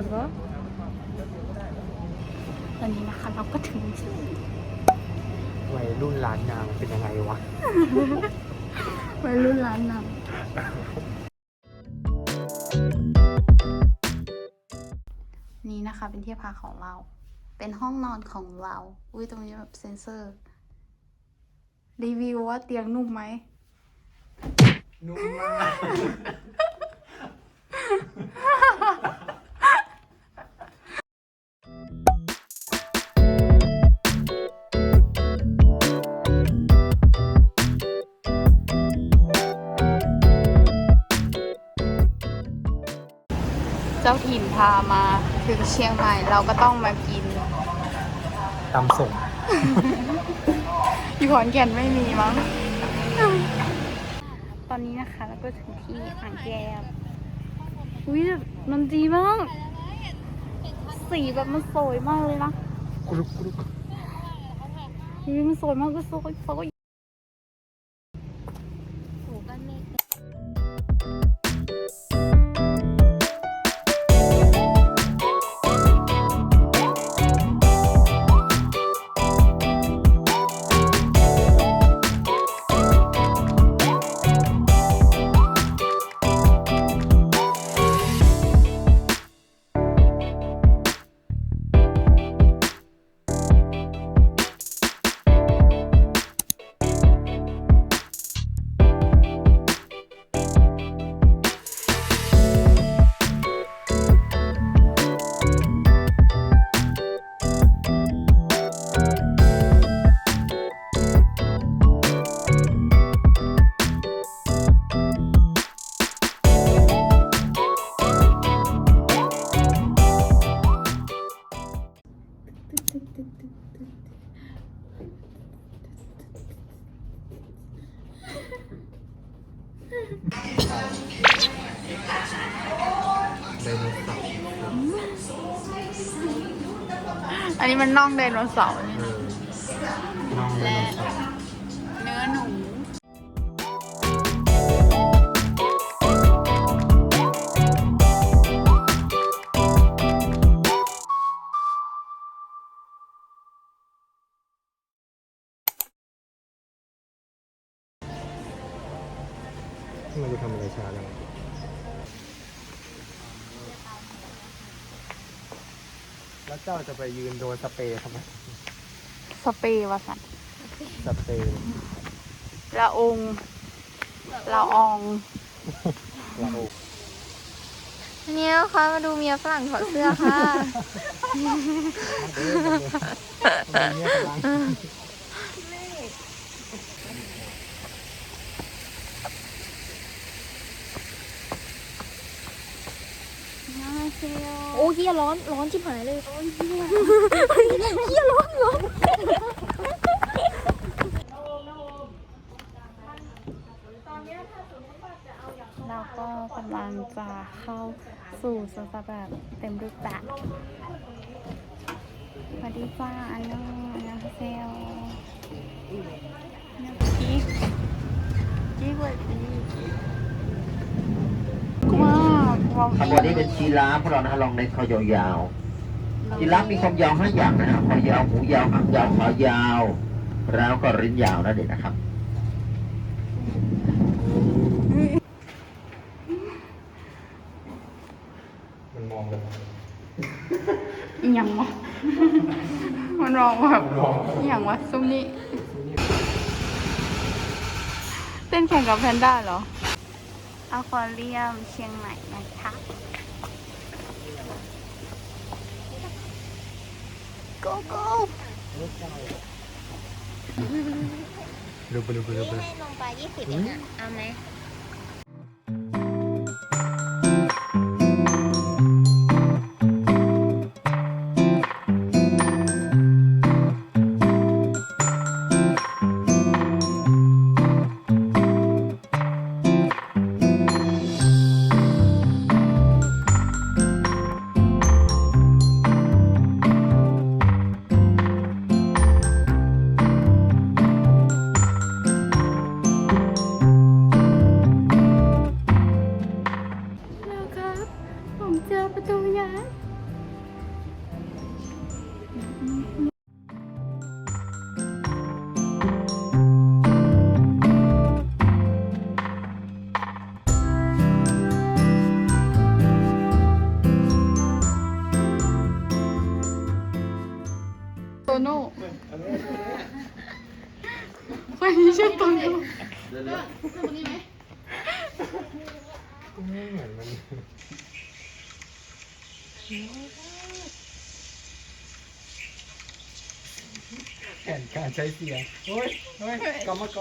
เสียบก็ตอนนี้นะคะเราก็ถึงที่วัยรุ่นร้านนางเป็นยังไงวะ วัยรุ่นร้านนำนี่นะคะเป็นที่พักของเรา เป็นห้องนอนของเรา อุ้ยตรงนี้แบบเซนเซอร์ รีวิวว่าเตียงนุ่มไหม นุ่มมาก จ้าถิ่นพามาถึงเชียงใหม่เราก็ต้องมากิน ตำส่งอยู่ขอนแก่นไม่มีมั้ง ตอนนี้นะคะเราก็ถึงที่อ่างแก้วอุ้ยแบบมันดีมาก สีแบบมันสวยมากเลยนะกรุบกรุบอุ้ยมันสวยมากก็สวยสวย มันน่องไดโนเสาร์นี่เออน้องไดโนเสาร์เนื้อหนูมันจะทำอะไรช้าแล้ว แล้วเจ้าจะไปยืนโดนสเปรย์ทำไมสเปรย์วะสันสเปรย์ละองละอองละโออันนี้นะคะมาดูเมียฝรั่งถอดเสื้อค่ะ เด้อมาเลยเนี่ยกำลังโเฮียร้อนร้อนชิบหายเลยร้อนเฮียร้อนร้อนเราก็กำลังจะเข้าสู่สวนสัตว์แบบเต็มรูปแบบสวัสดีจ้าอันนู้อันนั้เซลนักกิ๊กกิ๊กสวัสดีว้าวว้าวขบวนนี้เป็นชีราฟของเรานะฮะลองในคอยาวๆชีราฟมีความยาวห้าอย่างนะฮะคอยาวหูยาวหางยาวขายาว แล้วก็ลิ้นยาวนะเด็กนะครับมันมองเลยอีหยังวะมันร้องแบบอีหยังวะซุ้มนี้ เต้นแข่งกับแพนด้าเหรอ อควาเรียมเชียงใหม่นะคะ go go เร็วไปเร็วไปเร็วไปให้ลงไปยี่สิบเองอะเอาไหมไม่ แผนการใช้เสียงโอ้ยโอ้ยกรรมกร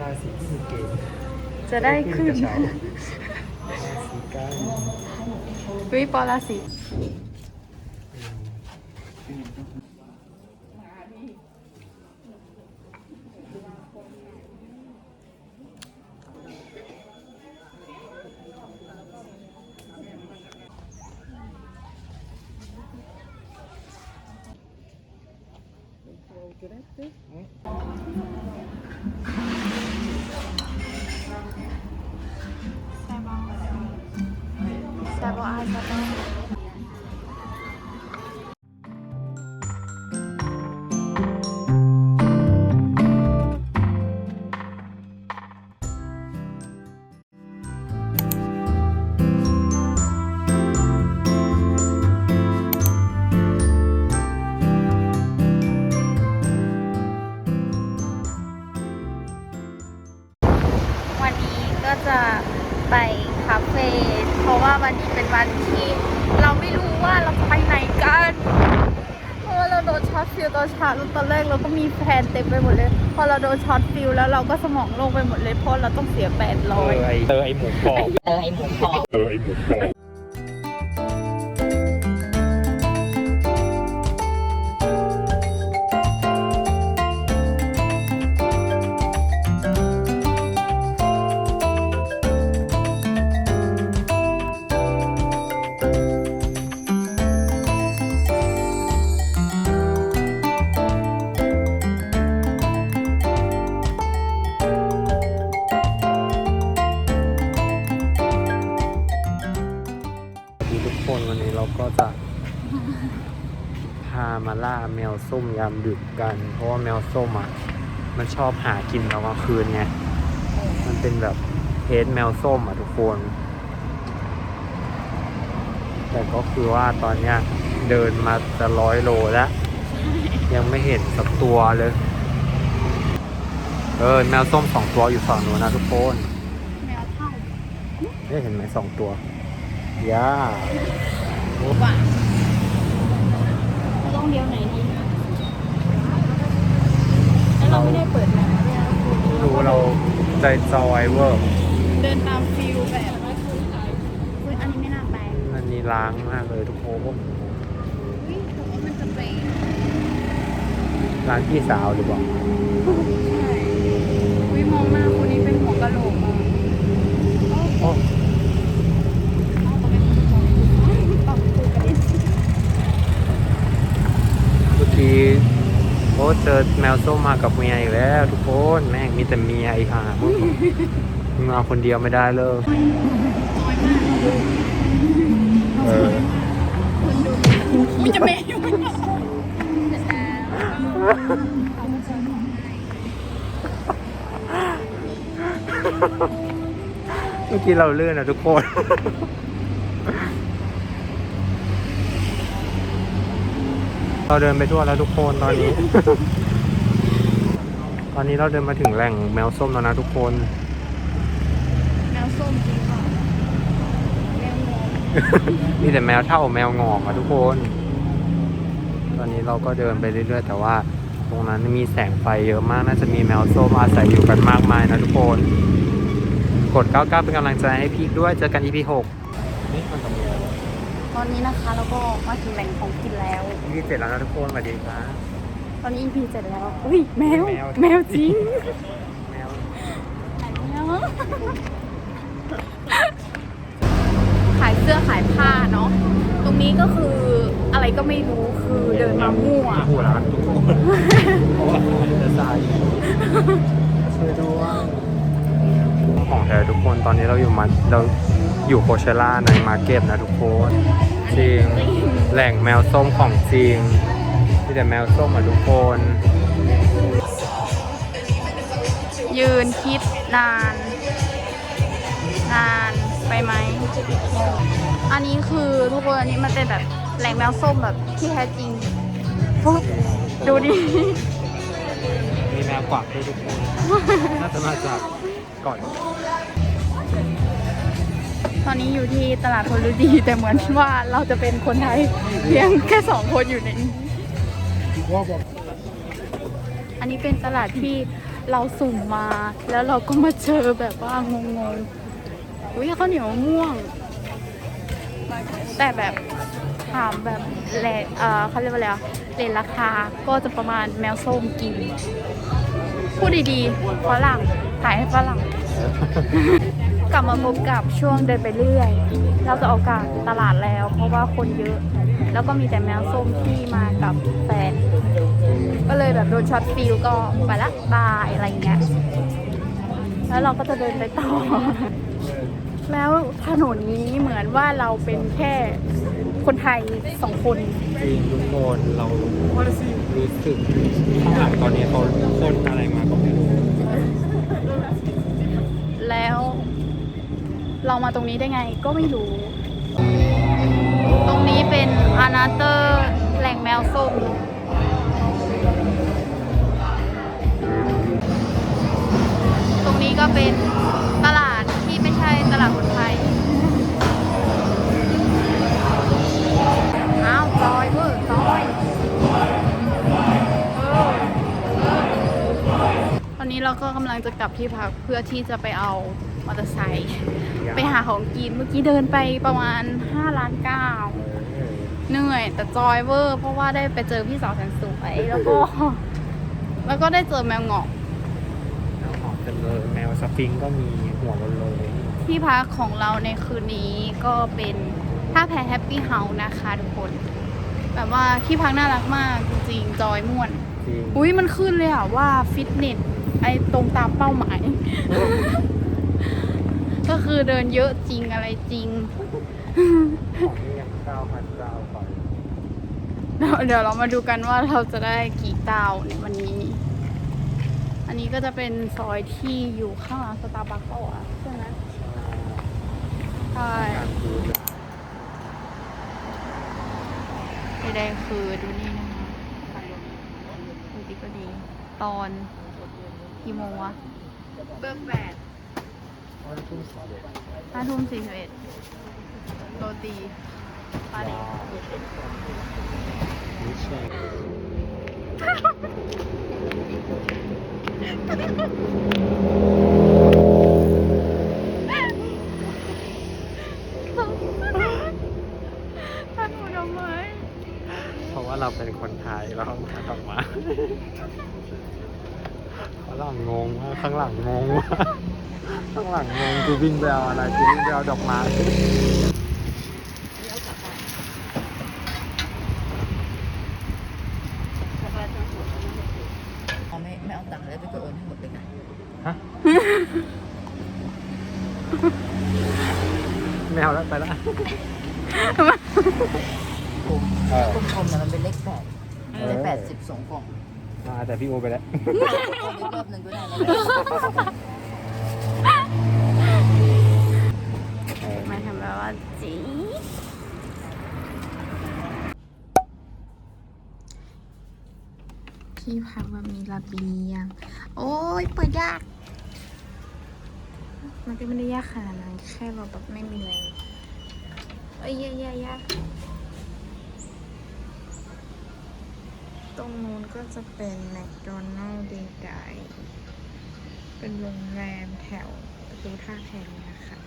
ราศีที่เก่งจะได้ขึ้น กระเช้าราศีกัน วิป เต็มไปหมดเลย พอเราโดนช็อตฟิลแล้วเราก็สมองโลงไปหมดเลยเพราะเราต้องเสียแปดเอร้อยอไอเออไอหมูกรอบเออไอหมูกรอบเออไอหมูกรอบ มาล่าแมวส้มยามดึกกัน เพราะว่าแมวส้มอะ มันชอบหากินตอนกลางคืนไง มันเป็นแบบเพจแมวส้มอะทุกคน แต่ก็คือว่าตอนเนี้ยเดินมาจะร้อยโลแล้ว ยังไม่เห็นสักตัวเลย เออแมวส้มสองตัวอยู่ฝั่งนู้นนะทุกคนแมวเท่าได้เห็นไหมสองตัว ย่าว่าเราต้ องเลี้ยวไหนดีแล้วเราไม่ได้เปิดแมพด้วยนะรู้เราใจจอยเวอร์ เดินตามฟิลแบบคุยอันนี้ไม่น่าไปมันนี่ล้างมากเลยทุกคนอุ้ยแต่ว่ามันจะไปร้านพี่สาวหรือเปล่าใช่อุ้ยมองหน้าคนนี้เป็นหัวกะโหลกอะอ๋อ ต้องคุยกันนิด เมื่อ กี้โอ้เจอแมวส้มมากับเมียอีกแล้วทุกคนแม่งมีแต่เมียไอ้ห่ามึงมาคนเดียวไม่ได้เลยเออมันจะแม่อยู่ไหมเมื่อกี้เราเลื่อนอะทุกคน เราเดินไปทั่วแล้วทุกคนตอนนี้ ตอนนี้เราเดินมาถึงแหล่งแมวส้มแล้วนะทุกคน แมวส้มจริงค่ะแมวงงมีแต่แมวเท่าแมวงอกอะทุกคน ตอนนี้เราก็เดินไปเรื่อยๆ แต่ว่าตรงนั้นมีแสงไฟเยอะมาก น่าจะมีแมวส้มอาศัยอยู่กันมากมายนะทุกคน กด 99 เป็นกำลังใจให้พีคด้วย เจอกัน EP 6นี่มันทำยังไง ตอนนี้นะคะเราก็มาถึงแหล่งของกินแล้ว EP 7แล้วนะทุกคนสวัสดีครับตอนนี้ EP เจ็ดแล้ว อุ้ยแมว แมวแมวจริงแมวแมวขายเสื้อขายผ้าเนาะ ตรงนี้ก็คืออะไรก็ไม่รู้คือเดินมามั่วหัวร้านทุกคนเพราะว่าจะตายช่วยด้วย ของแท้ทุกคนตอนนี้เราอยู่มาเราอยู่โคเชล่าในมาร์เก็ตนะทุกคนจริงแหล่งแมวส้มของจริงมีแต่แมวส้มอะทุกคน ยืนคิดนาน นานไปไหม อันนี้คือทุกคนอันนี้มันเป็นแบบแหล่งแมวส้มแบบที่แท้จริงปุ๊บดูดิมีแมวกวักด้วยทุกคนน่าจะมาจาก ก่อน ตอนนี้อยู่ที่ตลาดพลฤดี แต่เหมือนว่าเราจะเป็นคนไทยเพียงแค่สองคนอยู่ในนี้อันนี้เป็นตลาดที่เราสุ่มมา แล้วเราก็มาเจอแบบว่างงๆอุ้ยข้าวเหนียวม่วง แต่แบบถามแบบแลเออเขาเรียกว่าอะไรอะเรทราคาก็จะประมาณแมวส้มกิน พูดดีๆฝรั่ง ขายให้ฝรั่ง กลับมาพบกับช่วงเดินไปเรื่อย เราจะออกจากตลาดแล้ว เพราะว่าคนเยอะ แล้วก็มีแต่แมวส้มที่มากับแฟน ก็เลยแบบโดนช็อตฟิลก็ไปละบายอะไรเงี้ย แล้วเราก็จะเดินไปต่อ แล้วถนนนี้เหมือนว่าเราเป็นแค่คนไทยสองคนจริงทุกคนเรารู้สึกข้างหลังตอนนี้เขาพ่นอะไรมาก็ไม่รู้ แล้วเรามาตรงนี้ได้ไงก็ไม่รู้ ตรงนี้เป็นอานาเตอร์แหล่งแมวส้มตรงนี้ก็เป็นตลาดที่ไม่ใช่ตลาดคนไทย นนี้เราก็กำลังจะกลับที่พักเพื่อที่จะไปเอามอเตอร์ไซค์ไปหาของกินเมื่อกี้เดินไปประมาณ5ล้านเก้าเหนื่อยแต่จอยเวอร์ เพราะว่าได้ไปเจอพี่สาวแสนสวยแล้วก็ แล้วก็ได้เจอแมวเหงอกแมวหอมเป็นเลยแมวสฟิงค์ก็มีหัวบนเลยที่พักของเราในคืนนี้ก็เป็นท่าแพแฮปปี้เฮาส์นะคะทุกคน แบบว่าที่พักน่ารักมากจริงๆจอยม่วนจริงอุ้ยมันขึ้นเลยอะว่าฟิตเนส ไอตรงตามเป้าหมาย ก็คือเดินเยอะจริงอะไรจริง ของนี่ยังเก้าพันเก้าก่อนเดี๋ยวเดี๋ยวเรามาดูกันว่าเราจะได้กี่ดาวในวันนี้ อันนี้ก็จะเป็นซอยที่อยู่ข้างหลังสตาร์บัคเปล่าวะใช่ไหมใช่การดูเลยใดๆคือดูนี่นะคะดูดีก็ดี ตอน กี่โมงวะเบิกแปดวันทุ่งสองเด็ดห้าทุ่มสี่สิบเอ็ดโรตีปาดีนี่ใช่ท่านหนูทำไม เพราะว่าเราเป็นคนไทยแล้วเขามาออกมาข้า งหลังงงมากข้างหลังงงมากข้างหลังงงกูวิ่งไปเอาอะไรกูวิ่งไปเอาดอกไม้เอาไม่ไม่เอาตังค์แล้วไปกดโอนให้หมดเลยนะฮะแมวแล้วไปละเออก ลมๆนะมันเป็นเลขแปด เออ เลขแปดสิบสองกล่อง มา แต่พี่โอไปแล้วเอาอีกรอบหนึ่งก็ได้นะเออไม่ทำแบบว่าจีที่พักแบบมีระเบียง โอ้ยเปิดยาก มันก็ไม่ได้ยากขนาดนั้นแค่เราแบบไม่มีอะไรเอ้ยยากยากยาก ตรงนู้นก็จะเป็นแมคโดนัลด์เดย์ไดเป็นโรงแรมแถวประตูท่าแพนะคะ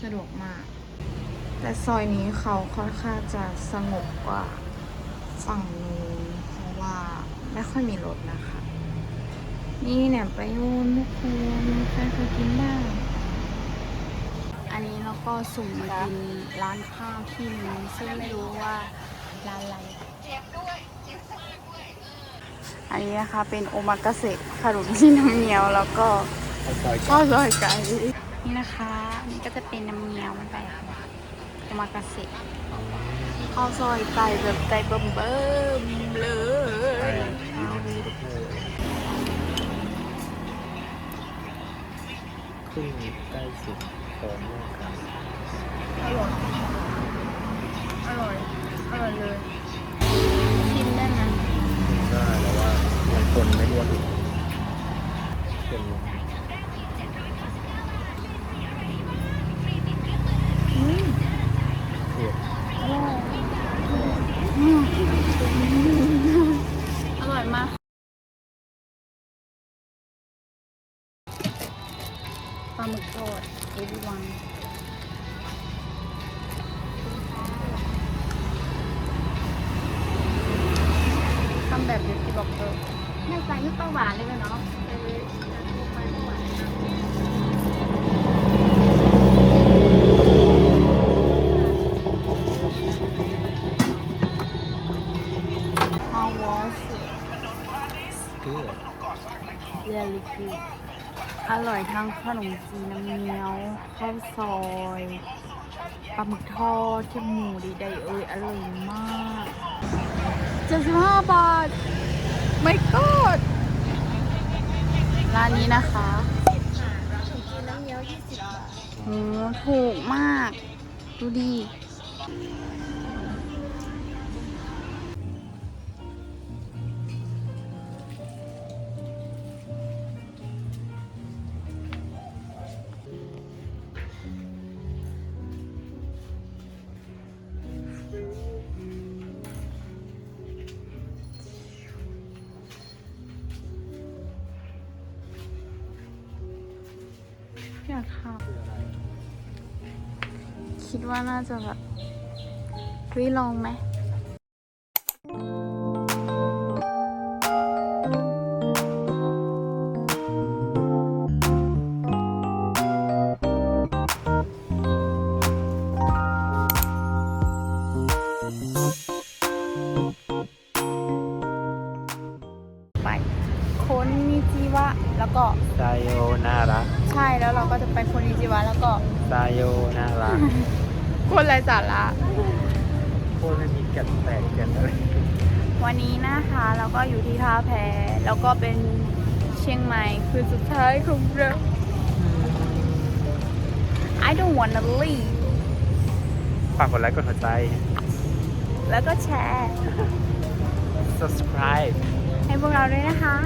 สะดวกมาก แต่ซอยนี้เขาค่อนข้างจะสงบกว่าฝั่งนู้นเพราะว่าไม่ค่อยมีรถนะคะ นี่เนี่ยไปโยนทุกคนใครเคยกินบ้างอันนี้เราก็สุ่มมากินร้านข้าวที่นึงซึ่งไม่รู้ว่าร้านอะไร อันนี้นะคะเป็นโอมากาเสะขนมที่น้ำเงี้ยวแล้วก็ซอยข้าวซอยไก่นี่นะคะอันนี้ก็จะเป็นน้ำเงี้ยวแบบโอมากาเสะข้าวซอยไก่แบบไก่เบิ่มเบิ่มๆเลยเอาดีทุกคนขึ้นใกล้สุดของโลกครับอร่อยอร่อยอร่อยเลย คนไม่รู้ว่าเป็น นมจีนน้ำเงี้ยวข้าวซอยปลาหมึกทอดแคบหมูดีใดเอ้ยอร่อยมาก75บาทไม่กดร้านนี้นะคะกินน้ำเงี้ยว20บาทโหถูกมาก ดูดีากทำคิดว่าน่าจะแบบวิลองไหม โยน่ารักคนไรสาระ โคตรไม่มีแก่นแตกแก่นอะไรวันนี้นะคะเราก็อยู่ที่ท่าแพแล้วก็เป็นเชียงใหม่คือสุดท้ายของเรา I don't wanna leave ฝากกดไลค์กดหัวใจ แล้วก็แชร์ subscribe ให้พวกเราด้วยนะคะ